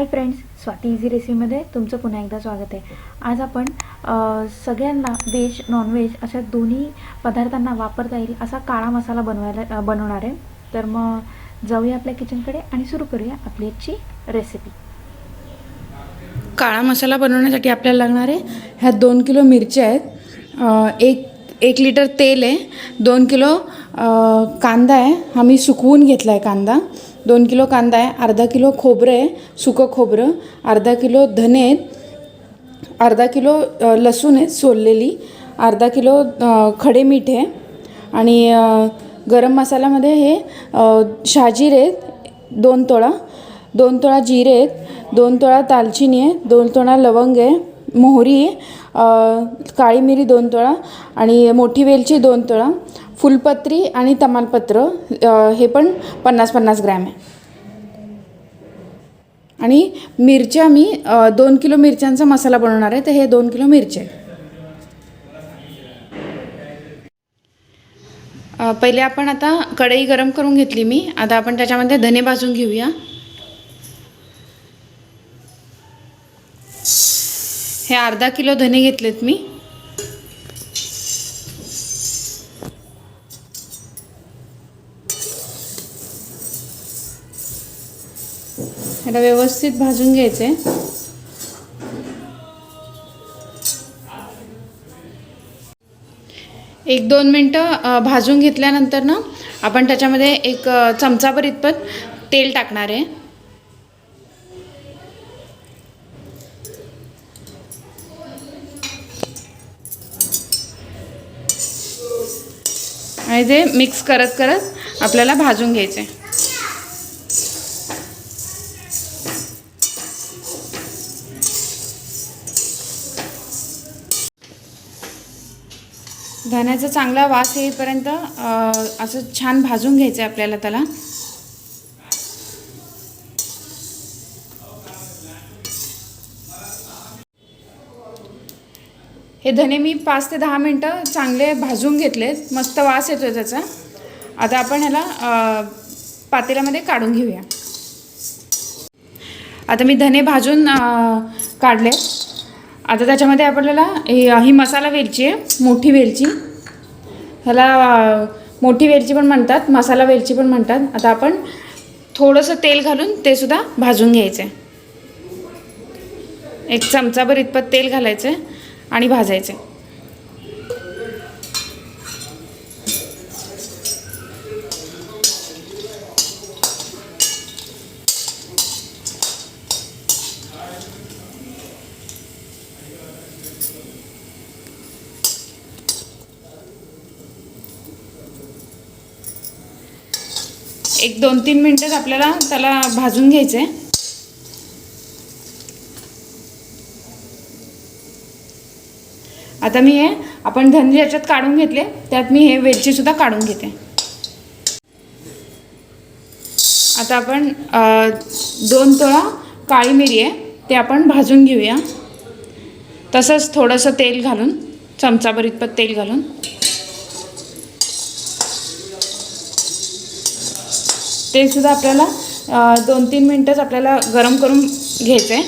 हाय friends Swati easy रेसिपीमध्ये तुमचं पुन्हा एकदा स्वागत आहे. आज आपण सगळ्यांना व्हेज नॉनव्हेज अशा दोन्ही पदार्थांना वापरता येईल असा काळा मसाला बनवायला बनवणार आहे. तर मग जाऊया आपल्या किचनकडे आणि सुरू करूया आपली आजची रेसिपी काळा मसाला बनवण्यासाठी आपल्याला लागणार आहे ह्या दोन किलो मिरच्या आहेत. एक एक लिटर तेल आहे दोन किलो कांदा आहे. हा मी सुकवून घेतला आहे कांदा. दोन किलो कांदा आहे अर्धा किलो खोबरं आहे सुकं खोबरं अर्धा किलो धने आहेत अर्धा किलो लसूण आहे सोललेली अर्धा किलो खडे मीठ आहे आणि गरम मसाल्यामध्ये हे अ, शहाजीरे आहेत दोन तोळा दोन तोळा जिरे आहेत दोन तोळा दालचिनी आहे दोन तोळा लवंग आहे मोहरी आहे काळी मिरी दोन तोळा आणि मोठी वेलची दोन तोळा फुलपत्री आणि तमालपत्र हे पण पन्नास पन्नास ग्रॅम आहे. आणि मिरच्या मी दोन किलो मिरच्यांचा मसाला बनवणार आहे तर हे दोन किलो मिरचे. पहिले आपण आता कढई गरम करून घेतली मी. आता आपण त्याच्यामध्ये धने भाजून घेऊया. हे अर्धा किलो धने घेतलेत मी. ह्याला व्यवस्थित भाजून घ्यायचे. एक दोन मिनटं भाजून घेतल्यानंतर ना आपण त्याच्यामध्ये एक चमचाभर इतपत तेल टाकणार आहे. आणि ते मिक्स करत करत आपल्याला भाजून घ्यायचे. शेंगदाण्याचा चांगला वास येईपर्यंत असं छान भाजून घ्यायचं आहे आपल्याला त्याला. हे धने मी पाच ते दहा मिनटं चांगले भाजून घेतलेत. मस्त वास येतो त्याचा. आता आपण ह्याला पातेल्यामध्ये काढून घेऊया. आता मी धने भाजून काढले आता त्याच्यामध्ये आपल्याला ही मसाला वेलची आहे मोठी वेलची. ह्याला मोठी वेलची पण म्हणतात मसाला वेलची पण म्हणतात. आता आपण थोडंसं तेल घालून ते सुद्धा भाजून घ्यायचं. आहे एक चमचाभर इतपत तेल घालायचं आणि भाजायचे. एक दोन तीन मिनटात आपल्याला त्याला भाजून घ्यायचं आहे आता मी हे आपण धने याच्यात काढून घेतले त्यात मी हे वेलचीसुद्धा काढून घेते. आता आपण दोन तोळा काळी मिरी आहे ते आपण भाजून घेऊया. तसंच थोडंसं तेल घालून चमचाभर इतपत तेल घालून. ते सुद्धा आपल्याला दोन तीन मिनटंच आपल्याला गरम करून घ्यायचं आहे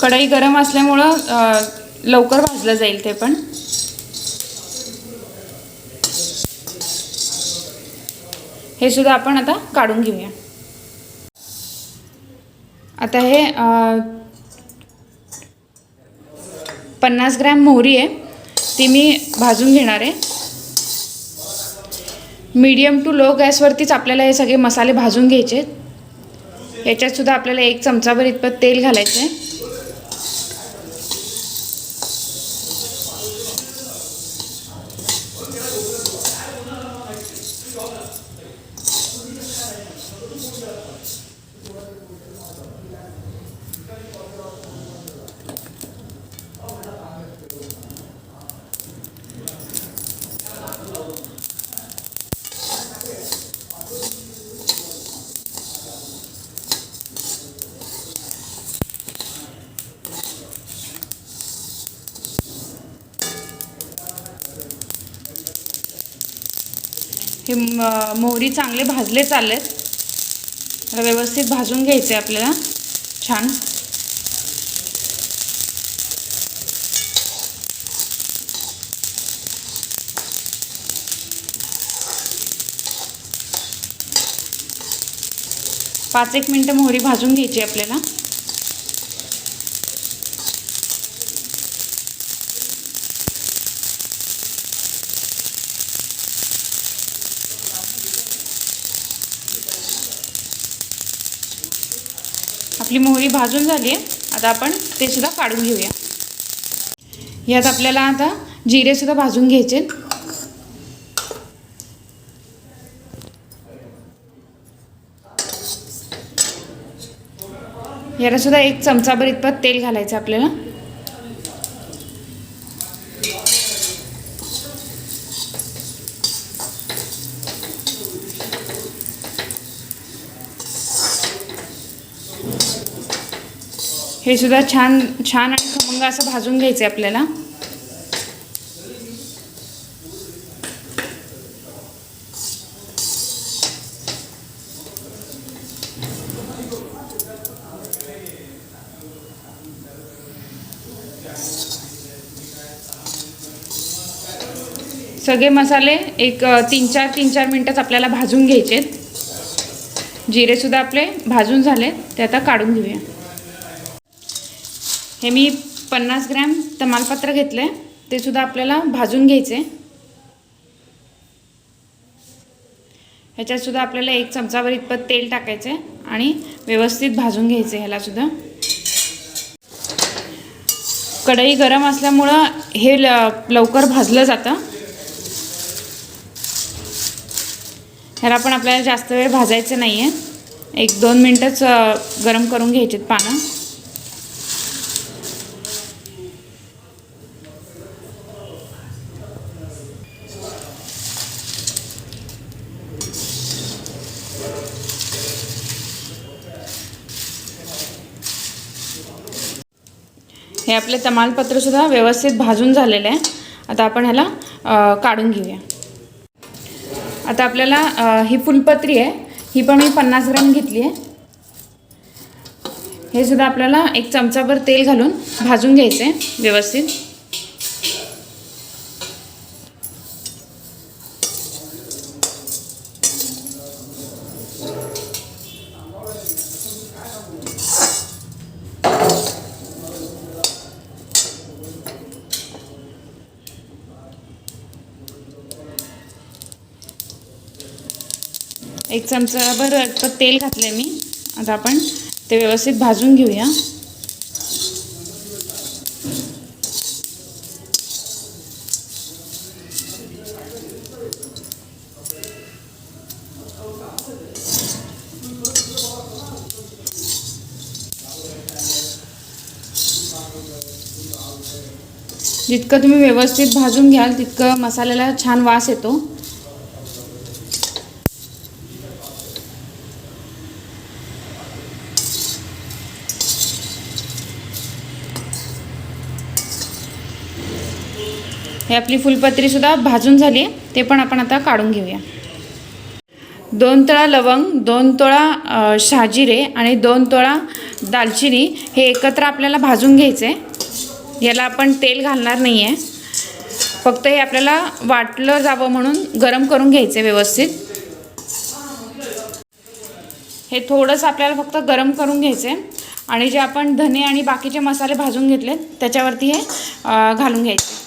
कढई गरम असल्यामुळं लवकर भाजलं जाईल ते पण. हे सुद्धा आपण आता काढून घेऊया. आता हे पन्नास ग्रॅम मोहरी आहे. ती मी भाजून घेणार आहे. मीडियम टू लो गॅसवरतीच आपल्याला हे सगळे मसाले भाजून घ्यायचे आहेत. सुद्धा आपल्याला एक चमचाभर इतपत तेल घालायचं आहे. हे मोहरी चांगले भाजले चाललेत. तर व्यवस्थित भाजून घ्यायचे आपल्याला. छान. पाच एक मिनटं मोहरी भाजून घ्यायची आपल्याला. आपली मोहरी भाजून झाली आहे. आता आपण ते सुद्धा काढून घेऊया. यात आपल्याला आता जिरे सुद्धा भाजून घ्यायचे याला सुद्धा एक चमचाभर इतपत तेल घालायचं आपल्याला. हे सुद्धा छान छान आणि खमंग असं भाजून घ्यायचं आहे आपल्याला. सगळे मसाले एक तीन चार तीन चार मिनटात आपल्याला भाजून घ्यायचे आहेत जिरेसुद्धा आपले भाजून झाले ते आता काढून घेऊया. हे मी पन्नास ग्रॅम तमालपत्र घेतलं आहे ते सुद्धा आपल्याला भाजून घ्यायचे ह्याच्यात सुद्धा आपल्याला एक चमचावर इतपत तेल टाकायचं आहे आणि व्यवस्थित भाजून घ्यायचं आहे ह्यालासुद्धा कढई गरम असल्यामुळं हे ल लवकर भाजलं जातं. ह्याला पण आपल्याला जास्त वेळ भाजायचं नाही आहे एक दोन मिनटंच गरम करून घ्यायचेत पानं. आपले तमालपत्रसुद्धा व्यवस्थित भाजून झालेलं आहे. आता आपण ह्याला काढून घेऊया. आता आपल्याला ही फुलपत्री आहे. ही पण मी पन्नास ग्रॅम घेतली आहे. हे सुद्धा आपल्याला एक चमचाभर तेल घालून भाजून घ्यायचं आहे व्यवस्थित. एक चमचाभर तर तेल घातलं आहे मी. आता आपण ते व्यवस्थित भाजून घेऊया. जितकं तुम्ही व्यवस्थित भाजून घ्याल तितकं मसाल्याला छान वास येतो. हे आपली फुलपत्रीसुद्धा भाजून झाली. आहे ते पण आपण आता काढून घेऊया. दोन तोळा लवंग दोन तोळा शहाजिरे आणि दोन तोळा दालचिनी हे एकत्र आपल्याला भाजून घ्यायचे. आहे याला आपण तेल घालणार नाही आहे फक्त हे आपल्याला वाटलं जावं म्हणून गरम करून घ्यायचे व्यवस्थित. हे थोडंसं आपल्याला फक्त गरम करून घ्यायचे. आणि जे आपण धने आणि बाकीचे मसाले भाजून घेतले त्याच्यावरती हे घालून घ्यायचे.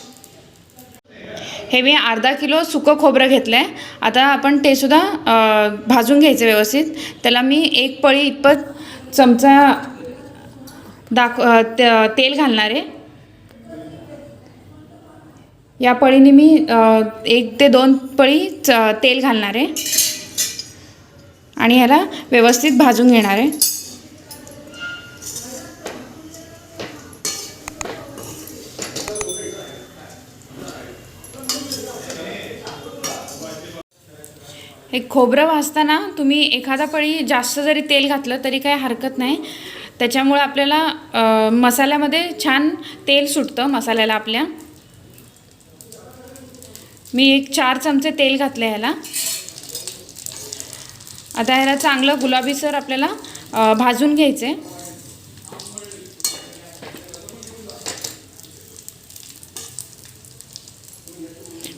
हे मी अर्धा किलो सुकं खोबरं घेतलं आहे आता आपण ते सुद्धा भाजून घ्यायचं व्यवस्थित. त्याला मी एक पळी इतपत चमचा दाख त- तेल घालणार आहे. या पळीने मी एक ते दोन पळी च- तेल घालणार आहे. आणि ह्याला व्यवस्थित भाजून घेणार आहे. हे खोबरं भाजताना तुम्ही एखादा पळी जास्त जरी तेल घातलं तरी काही हरकत नाही. त्याच्यामुळे आपल्याला मसाल्यामध्ये छान तेल सुटतं मसाल्याला आपल्या. मी एक चार चमचे तेल घातले ह्याला. आता ह्याला चांगलं गुलाबीसर आपल्याला भाजून घ्यायचं. आहे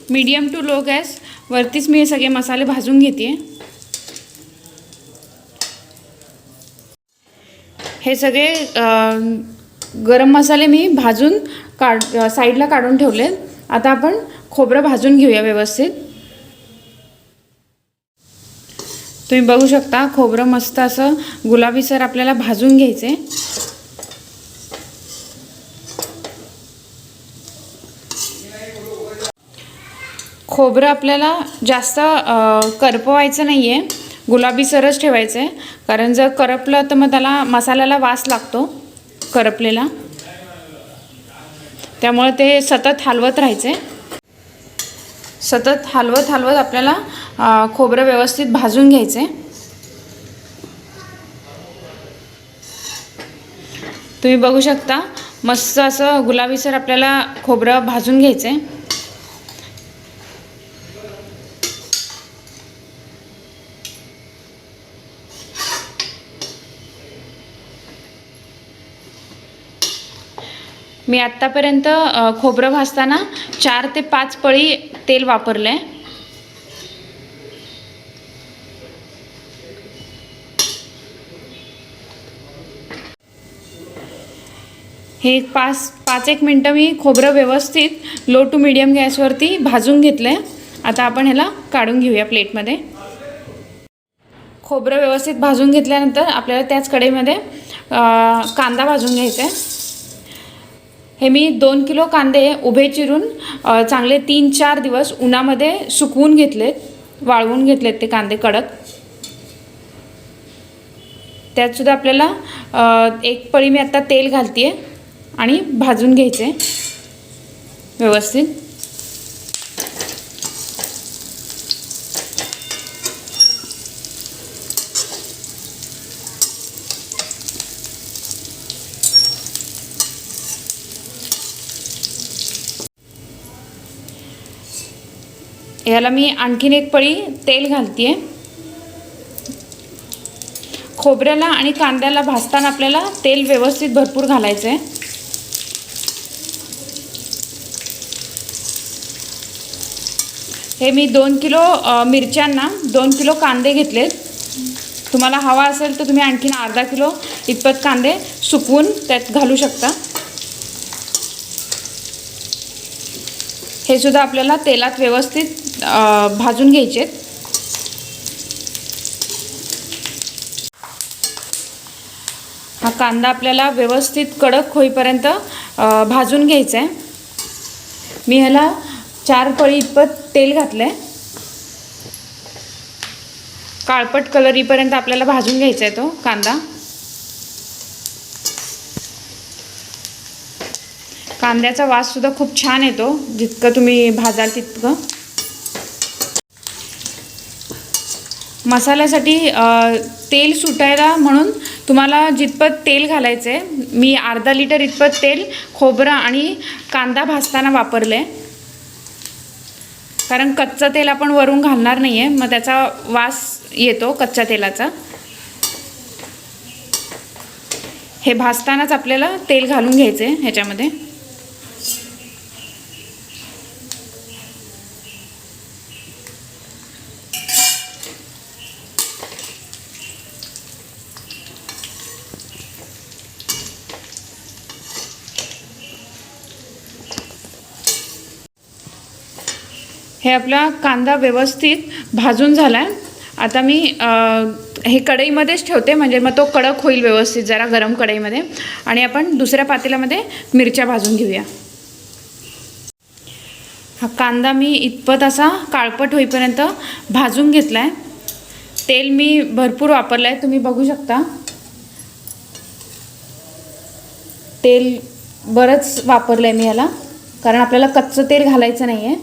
मीडियम टू लो गॅस. वरतीच मी हे सगळे मसाले भाजून घेते. हे सगळे गरम मसाले मी भाजून काढ साईडला काढून ठेवले. आता आपण खोबरं भाजून घेऊया व्यवस्थित. तुम्ही बघू शकता खोबरं मस्त असं गुलाबीसर आपल्याला भाजून घ्यायचं. खोबरं आपल्याला जास्त करपवायचं नाही आहे गुलाबीसरच ठेवायचं आहे कारण जर करपलं तर मग त्याला मसाल्याला वास लागतो करपलेला. त्यामुळे ते सतत हलवत राहायचं आहे सतत हलवत हलवत आपल्याला खोबरं व्यवस्थित भाजून घ्यायचं आहे तुम्ही बघू शकता मस्त असं गुलाबीसर आपल्याला खोबरं भाजून घ्यायचं आहे मी आत्तापर्यंत खोबरं भाजताना चार ते पाच पळी तेल वापरलं आहे हे पाच पाच एक मिनटं मी खोबरं व्यवस्थित लो टू मिडियम गॅसवरती भाजून घेतलं आहे आता आपण ह्याला काढून घेऊया प्लेटमध्ये. खोबरं व्यवस्थित भाजून घेतल्यानंतर आपल्याला त्याच कढईमध्ये कांदा भाजून घ्यायचा आहे हे मी दोन किलो कांदे उभे चिरून चांगले तीन चार दिवस उन्हामध्ये सुकवून घेतलेत वाळवून घेतलेत ते कांदे कडक. त्यातसुद्धा आपल्याला एक पळी मी आत्ता तेल घालते आणि भाजून घ्यायचे व्यवस्थित. ह्याला मी आणखीन एक पळी तेल घालते खोबऱ्याला आणि कांद्याला भाजताना आपल्याला तेल व्यवस्थित भरपूर घालायचं आहे हे मी दोन किलो मिरच्यांना दोन किलो कांदे घेतलेत. तुम्हाला हवा असेल तर तुम्ही आणखीन अर्धा किलो इतपत कांदे सुकवून त्यात घालू शकता. हे सुद्धा आपल्याला तेलात व्यवस्थित भाजून घ्यायचे आहेत हा कांदा आपल्याला व्यवस्थित कडक होईपर्यंत भाजून घ्यायचा आहे मी ह्याला चार पळी इतपत तेल घातलं आहे काळपट कलर येईपर्यंत आपल्याला भाजून घ्यायचा आहे तो कांदा. कांद्याचा वाससुद्धा खूप छान येतो. जितकं तुम्ही भाजाल तितकं. मसाल्यासाठी तेल सुटायला म्हणून तुम्हाला जितपत तेल घालायचं आहे मी अर्धा लिटर इतपत तेल खोबरं आणि कांदा भाजताना वापरलं. आहे कारण कच्चं तेल आपण वरून घालणार नाही आहे मग त्याचा वास येतो कच्च्या तेलाचा. हे भाजतानाच आपल्याला तेल घालून घ्यायचं आहे ह्याच्यामध्ये. हे आपला कांदा व्यवस्थित भाजून झाला आहे आता मी हे कढईमध्येच ठेवते म्हणजे मग तो कडक होईल व्यवस्थित जरा गरम कढईमध्ये. आणि आपण दुसऱ्या पातेल्यामध्ये मिरच्या भाजून घेऊया. हा कांदा मी इतपत असा काळपट होईपर्यंत भाजून घेतला आहे तेल मी भरपूर वापरलं आहे तुम्ही बघू शकता. तेल बरंच वापरलं आहे मी याला कारण आपल्याला कच्चं तेल घालायचं नाही आहे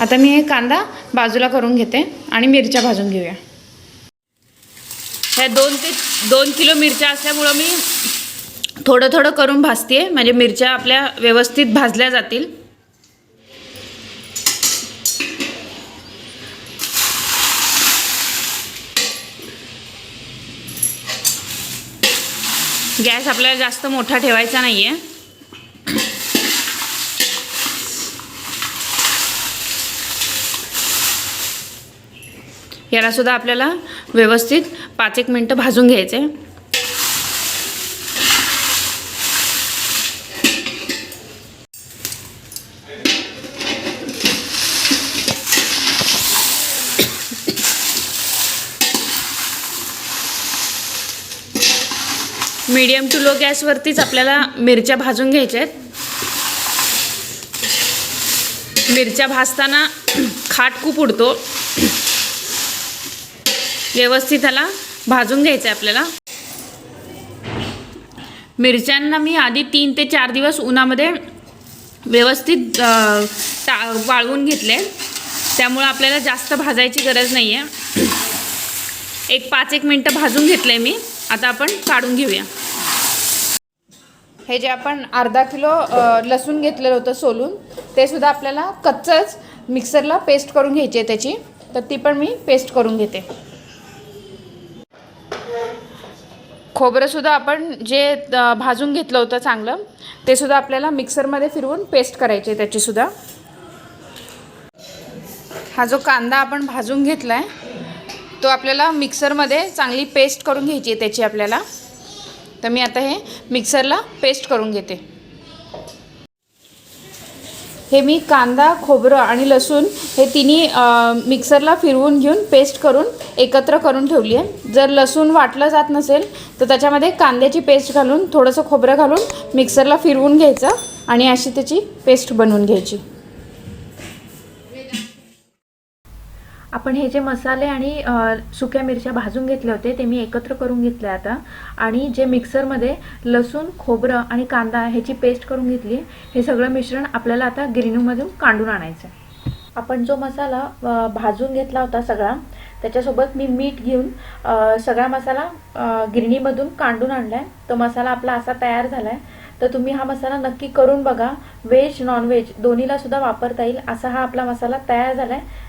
आता मी हे कांदा बाजूला करून घेते आणि मिरच्या भाजून घेऊया. ह्या दोन ते दोन किलो मिरच्या असल्यामुळं मी थोडं थोडं करून भाजते म्हणजे मिरच्या आपल्या व्यवस्थित भाजल्या जातील. गॅस आपल्याला जास्त मोठा ठेवायचा नाही आहे याला सुद्धा आपल्याला व्यवस्थित पाच एक मिनटं भाजून घ्यायचे. आहे मीडियम टू लो गॅसवरतीच आपल्याला मिरच्या भाजून घ्यायच्या आहेत. मिरच्या भाजताना खाट खूप उडतो. व्यवस्थित त्याला भाजून घ्यायचं आहे आपल्याला. मिरच्यांना मी आधी तीन ते चार दिवस उन्हामध्ये व्यवस्थित टा वाळवून घेतले. त्यामुळं आपल्याला जास्त भाजायची गरज नाही आहे एक पाच एक मिनटं भाजून घेतलं आहे मी. आता आपण काढून घेऊया. हे जे आपण अर्धा किलो लसूण घेतलेलं होतं सोलून ते सुद्धा आपल्याला कच्चंच मिक्सरला पेस्ट करून घ्यायची आहे त्याची. तर ती पण मी पेस्ट करून घेते. खोबरंसुद्धा आपण जे भाजून घेतलं होतं चांगलं ते सुद्धा आपल्याला मिक्सरमध्ये फिरवून पेस्ट करायचे त्याचीसुद्धा हा जो कांदा आपण भाजून घेतला आहे तो आपल्याला मिक्सरमध्ये चांगली पेस्ट करून घ्यायची आहे त्याची आपल्याला. तर मी आता हे मिक्सरला पेस्ट करून घेते. हे मी कांदा खोबरं आणि लसूण हे तिन्ही मिक्सरला फिरवून घेऊन पेस्ट करून एकत्र करून ठेवली आहे. जर लसूण वाटलं जात नसेल तर त्याच्यामध्ये कांद्याची पेस्ट घालून थोडंसं खोबरं घालून मिक्सरला फिरवून घ्यायचं आणि अशी त्याची पेस्ट बनवून घ्यायची. आपण हे जे मसाले आणि सुक्या मिरच्या भाजून घेतले होते ते मी एकत्र करून घेतले आता. आणि जे मिक्सरमध्ये लसूण खोबरं आणि कांदा ह्याची पेस्ट करून घेतली हे सगळं मिश्रण आपल्याला आता गिरणीमधून काढून आणायचं आहे. आपण जो मसाला भाजून घेतला होता सगळा त्याच्यासोबत मी मीठ घेऊन सगळा मसाला गिरणीमधून काढून आणला आहे तो मसाला आपला असा तयार झाला आहे तर तुम्ही हा मसाला नक्की करून बघा. व्हेज नॉनव्हेज दोन्हीला सुद्धा वापरता येईल. असा हा आपला मसाला तयार झाला आहे